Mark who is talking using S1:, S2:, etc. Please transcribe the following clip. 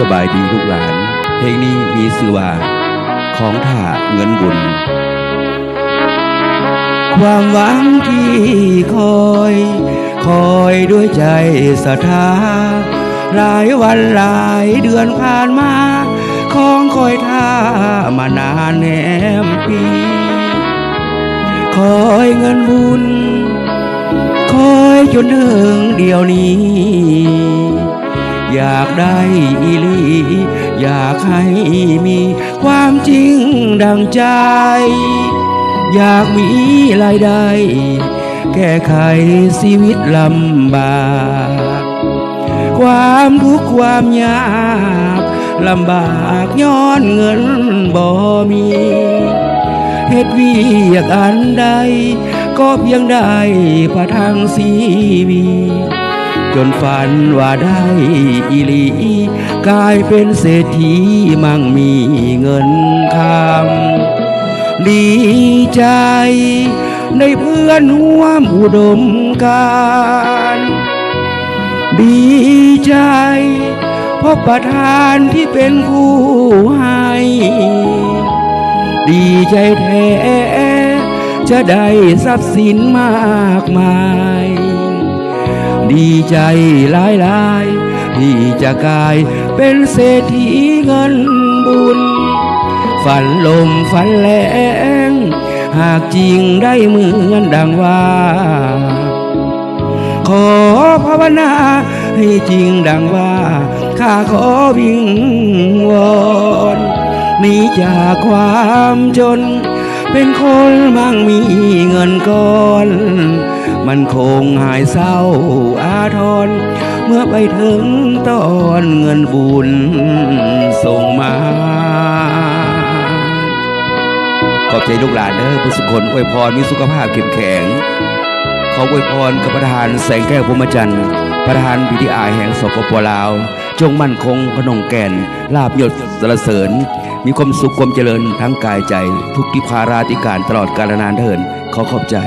S1: สบายดีลูกหลาน เพลงนี้มีชื่อว่า ของท่าเงินบุญ ความหวังที่คอย คอยด้วยใจศรัทธาหลายวันหลายเดือนผ่านมา ของคอยท่ามานานแนมปี คอยเงินบุญ คอยจนถึงเดียวนี้ อยากได้อีลี อยากให้มีความจริงดังใจ อยากมีรายได้ แก้ไขชีวิตลำบาก ความทุกข์ความยากลำบากย้อนเงินบ่มีเหตุวียากอันใด ก็เพียงได้ประทังสีวี จนฝันว่าได้อีหลี กลายเป็นเศรษฐีมั่งมีเงินคำดีใจในเพื่อนร่วมอุดมการดีใจเพราะประธานที่เป็นผู้ให้ ดีใจแท้จะได้ทรัพย์สินมากมาย ดีใจหลายหลายที่จะกลายเป็นเศรษฐีเงินบุญ ฝันลมฝันแรงหากจริงได้เหมือนดังว่า ขอภาวนาให้จริงดังว่า ข้าขอวิงวอนนีจากความจน เป็นคนมั่งมีเงินก้อน มันคงหายเศร้าอาทร เมื่อไปถึงตอนเงินบุญส่งมา ขอบใจลูกหลานเด้อผู้สุคนอวยพรมีสุขภาพเข้มแข็ง ขออวยพรกับประธานแสงแก้วพรมจันทร์ประธานพิธีอาแห่งสปปลาว จงมั่นคงขนงแก่น ลาบยศสรเสริญ มีความสุขความเจริญทั้งกายใจ ทุกทิพาราธิการตลอดกาลนานเทินขอขอบใจ